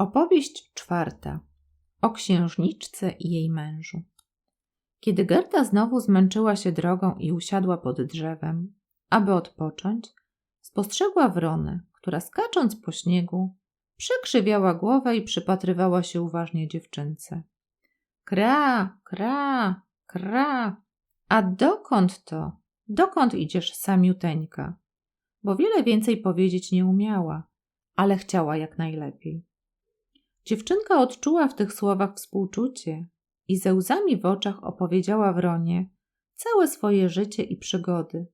Opowieść czwarta o księżniczce i jej mężu. Kiedy Gerda znowu zmęczyła się drogą i usiadła pod drzewem, aby odpocząć, spostrzegła wronę, która skacząc po śniegu, przekrzywiała głowę i przypatrywała się uważnie dziewczynce. Kra, kra, kra. A dokąd to? Dokąd idziesz samiuteńka? Bo wiele więcej powiedzieć nie umiała, ale chciała jak najlepiej. Dziewczynka odczuła w tych słowach współczucie i ze łzami w oczach opowiedziała Wronie całe swoje życie i przygody,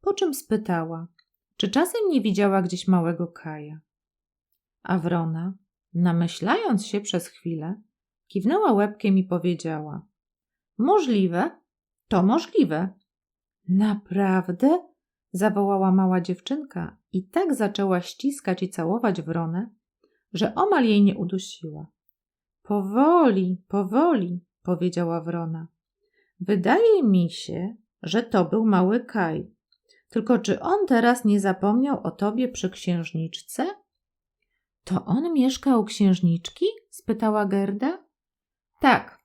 po czym spytała, czy czasem nie widziała gdzieś małego Kaja. A Wrona, namyślając się przez chwilę, kiwnęła łebkiem i powiedziała: Możliwe, to możliwe. Naprawdę? zawołała mała dziewczynka i tak zaczęła ściskać i całować Wronę, że omal jej nie udusiła. Powoli, powoli, powiedziała Wrona. Wydaje mi się, że to był mały Kaj. Tylko czy on teraz nie zapomniał o tobie przy księżniczce? To on mieszka u księżniczki? spytała Gerda. Tak.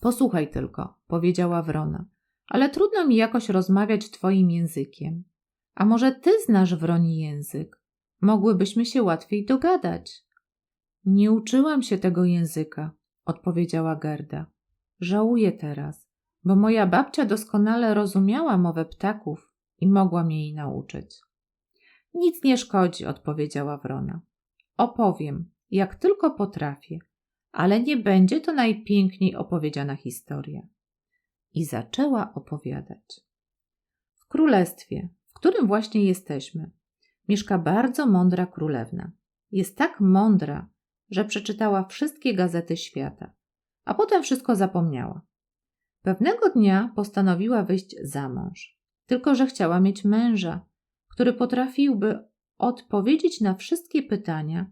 Posłuchaj tylko, powiedziała Wrona. Ale trudno mi jakoś rozmawiać twoim językiem. A może ty znasz wroni język? Mogłybyśmy się łatwiej dogadać. Nie uczyłam się tego języka, odpowiedziała Gerda. Żałuję teraz, bo moja babcia doskonale rozumiała mowę ptaków i mogła mnie jej nauczyć. Nic nie szkodzi, odpowiedziała Wrona. Opowiem, jak tylko potrafię, ale nie będzie to najpiękniej opowiedziana historia. I zaczęła opowiadać. W królestwie, w którym właśnie jesteśmy, mieszka bardzo mądra królewna. Jest tak mądra, że przeczytała wszystkie gazety świata, a potem wszystko zapomniała. Pewnego dnia postanowiła wyjść za mąż, tylko że chciała mieć męża, który potrafiłby odpowiedzieć na wszystkie pytania,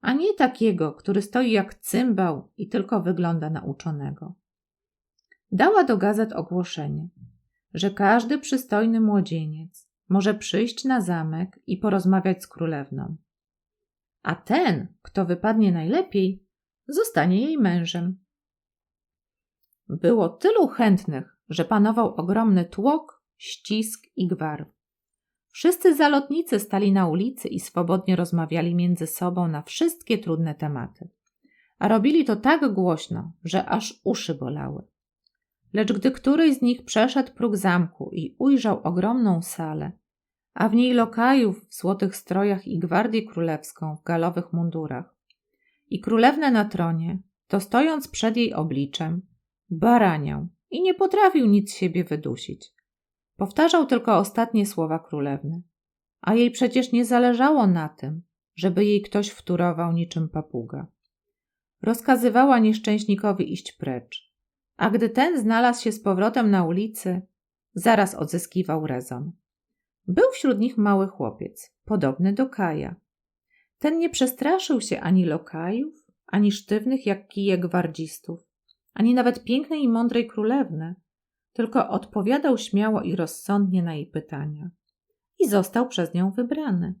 a nie takiego, który stoi jak cymbał i tylko wygląda na uczonego. Dała do gazet ogłoszenie, że każdy przystojny młodzieniec, może przyjść na zamek i porozmawiać z królewną. A ten, kto wypadnie najlepiej, zostanie jej mężem. Było tylu chętnych, że panował ogromny tłok, ścisk i gwar. Wszyscy zalotnicy stali na ulicy i swobodnie rozmawiali między sobą na wszystkie trudne tematy. A robili to tak głośno, że aż uszy bolały. Lecz gdy któryś z nich przeszedł próg zamku i ujrzał ogromną salę, a w niej lokajów w złotych strojach i gwardię królewską w galowych mundurach, i królewnę na tronie, to stojąc przed jej obliczem, baraniał i nie potrafił nic siebie wydusić. Powtarzał tylko ostatnie słowa królewny, a jej przecież nie zależało na tym, żeby jej ktoś wturował niczym papuga. Rozkazywała nieszczęśnikowi iść precz, a gdy ten znalazł się z powrotem na ulicy, zaraz odzyskiwał rezon. Był wśród nich mały chłopiec, podobny do Kaja. Ten nie przestraszył się ani lokajów, ani sztywnych jak kije gwardzistów, ani nawet pięknej i mądrej królewny, tylko odpowiadał śmiało i rozsądnie na jej pytania. I został przez nią wybrany.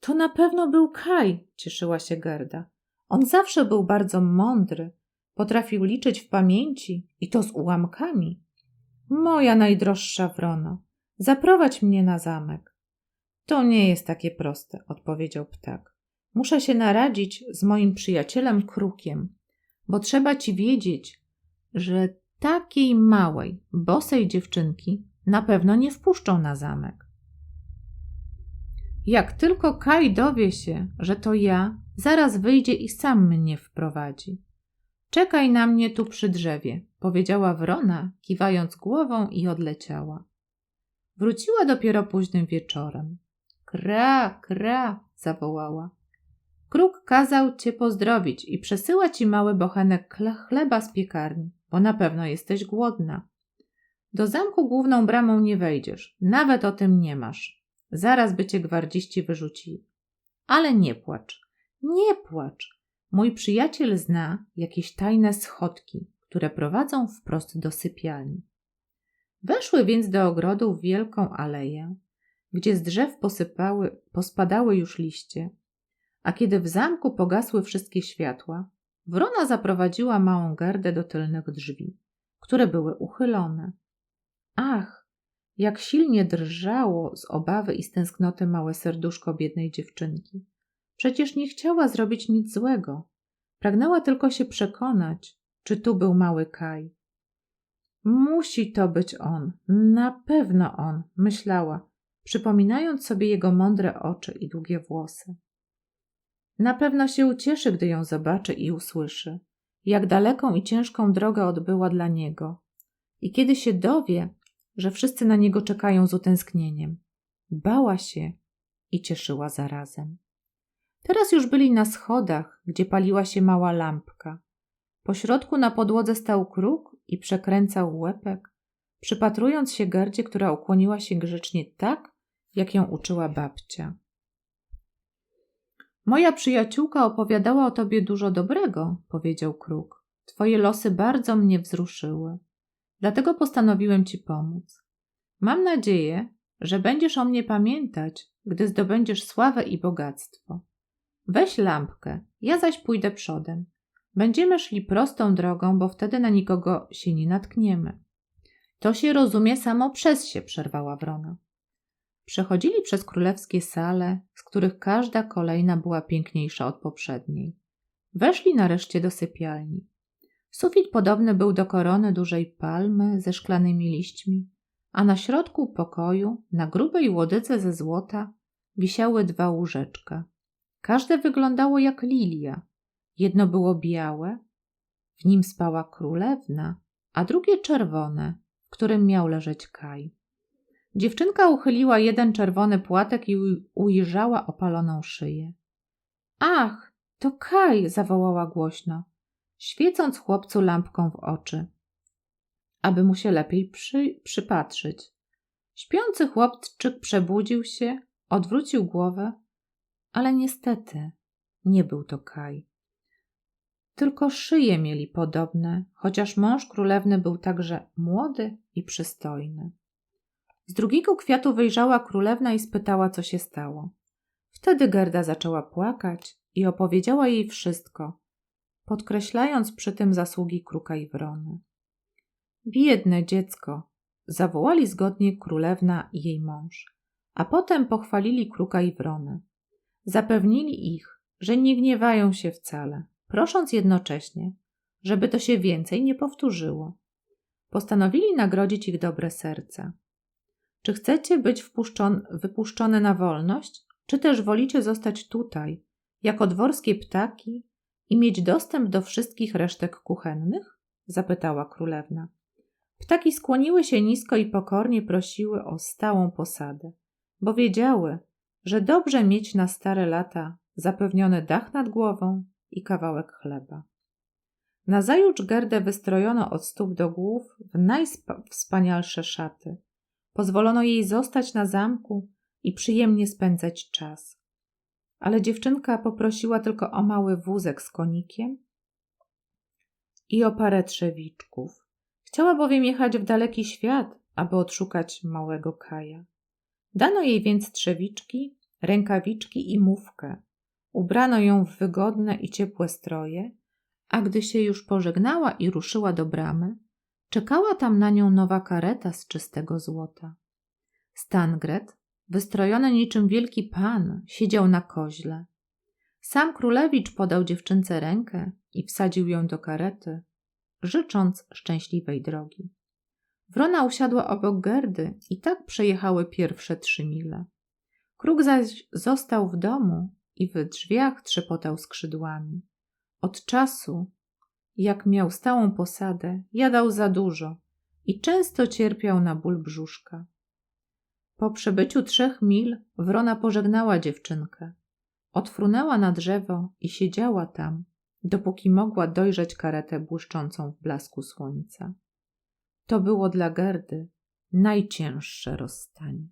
To na pewno był Kaj, cieszyła się Gerda. On zawsze był bardzo mądry, Potrafił liczyć w pamięci i to z ułamkami. Moja najdroższa wrono, zaprowadź mnie na zamek. To nie jest takie proste, odpowiedział ptak. Muszę się naradzić z moim przyjacielem krukiem, bo trzeba ci wiedzieć, że takiej małej, bosej dziewczynki na pewno nie wpuszczą na zamek. Jak tylko Kaj dowie się, że to ja, zaraz wyjdzie i sam mnie wprowadzi. Czekaj na mnie tu przy drzewie, powiedziała wrona, kiwając głową i odleciała. Wróciła dopiero późnym wieczorem. Kra, kra, zawołała. Kruk kazał cię pozdrowić i przesyła ci mały bochenek chleba z piekarni, bo na pewno jesteś głodna. Do zamku główną bramą nie wejdziesz, nawet o tym nie masz. Zaraz by cię gwardziści wyrzucili. Ale nie płacz, nie płacz. Mój przyjaciel zna jakieś tajne schodki, które prowadzą wprost do sypialni. Weszły więc do ogrodu w wielką aleję, gdzie z drzew posypały, pospadały już liście, A kiedy w zamku pogasły wszystkie światła, wrona zaprowadziła małą Gerdę do tylnych drzwi, które były uchylone. Ach, jak silnie drżało z obawy i z tęsknoty małe serduszko biednej dziewczynki. Przecież nie chciała zrobić nic złego. Pragnęła tylko się przekonać, czy tu był mały Kaj. Musi to być on, na pewno on, myślała, przypominając sobie jego mądre oczy i długie włosy. Na pewno się ucieszy, gdy ją zobaczy i usłyszy, jak daleką i ciężką drogę odbyła dla niego. I kiedy się dowie, że wszyscy na niego czekają z utęsknieniem, bała się i cieszyła zarazem. Teraz już byli na schodach, gdzie paliła się mała lampka. Po środku na podłodze stał kruk i przekręcał łepek, przypatrując się gardzie, która ukłoniła się grzecznie tak, jak ją uczyła babcia. Moja przyjaciółka opowiadała o tobie dużo dobrego, powiedział kruk. Twoje losy bardzo mnie wzruszyły. Dlatego postanowiłem ci pomóc. Mam nadzieję, że będziesz o mnie pamiętać, gdy zdobędziesz sławę i bogactwo. Weź lampkę, ja zaś pójdę przodem. Będziemy szli prostą drogą, bo wtedy na nikogo się nie natkniemy. To się rozumie samo przez się, przerwała wrona. Przechodzili przez królewskie sale, z których każda kolejna była piękniejsza od poprzedniej. Weszli nareszcie do sypialni. Sufit podobny był do korony dużej palmy ze szklanymi liśćmi, a na środku pokoju, na grubej łodyce ze złota, wisiały dwa łóżeczka. Każde wyglądało jak lilia. Jedno było białe, w nim spała królewna, a drugie czerwone, w którym miał leżeć Kaj. Dziewczynka uchyliła jeden czerwony płatek i ujrzała opaloną szyję. Ach, to Kaj! zawołała głośno, świecąc chłopcu lampką w oczy, aby mu się lepiej przy, przypatrzyć. Śpiący chłopczyk przebudził się, odwrócił głowę, ale niestety nie był to Kaj. Tylko szyje mieli podobne, chociaż mąż królewny był także młody i przystojny. Z drugiego kwiatu wyjrzała królewna i spytała, co się stało. Wtedy Gerda zaczęła płakać i opowiedziała jej wszystko, podkreślając przy tym zasługi kruka i wrony. Biedne dziecko, zawołali zgodnie królewna i jej mąż, a potem pochwalili kruka i wronę. Zapewnili ich, że nie gniewają się wcale, prosząc jednocześnie, żeby to się więcej nie powtórzyło. Postanowili nagrodzić ich dobre serca. Czy chcecie być wypuszczone na wolność, czy też wolicie zostać tutaj, jako dworskie ptaki i mieć dostęp do wszystkich resztek kuchennych? zapytała królewna. Ptaki skłoniły się nisko i pokornie prosiły o stałą posadę, bo wiedziały, że dobrze mieć na stare lata zapewniony dach nad głową i kawałek chleba. Nazajutrz Gerdę wystrojono od stóp do głów w najwspanialsze szaty. Pozwolono jej zostać na zamku i przyjemnie spędzać czas. Ale dziewczynka poprosiła tylko o mały wózek z konikiem i o parę trzewiczków. Chciała bowiem jechać w daleki świat, aby odszukać małego Kaja. Dano jej więc trzewiczki, rękawiczki i mówkę. Ubrano ją w wygodne i ciepłe stroje, a gdy się już pożegnała i ruszyła do bramy, czekała tam na nią nowa kareta z czystego złota. Stangret, wystrojony niczym wielki pan, siedział na koźle. Sam królewicz podał dziewczynce rękę i wsadził ją do karety, życząc szczęśliwej drogi. Wrona usiadła obok Gerdy i tak przejechały pierwsze trzy mile. Kruk zaś został w domu i w drzwiach trzepotał skrzydłami. Od czasu, jak miał stałą posadę, jadał za dużo i często cierpiał na ból brzuszka. Po przebyciu trzech mil wrona pożegnała dziewczynkę. Odfrunęła na drzewo i siedziała tam, dopóki mogła dojrzeć karetę błyszczącą w blasku słońca. To było dla Gerdy najcięższe rozstanie.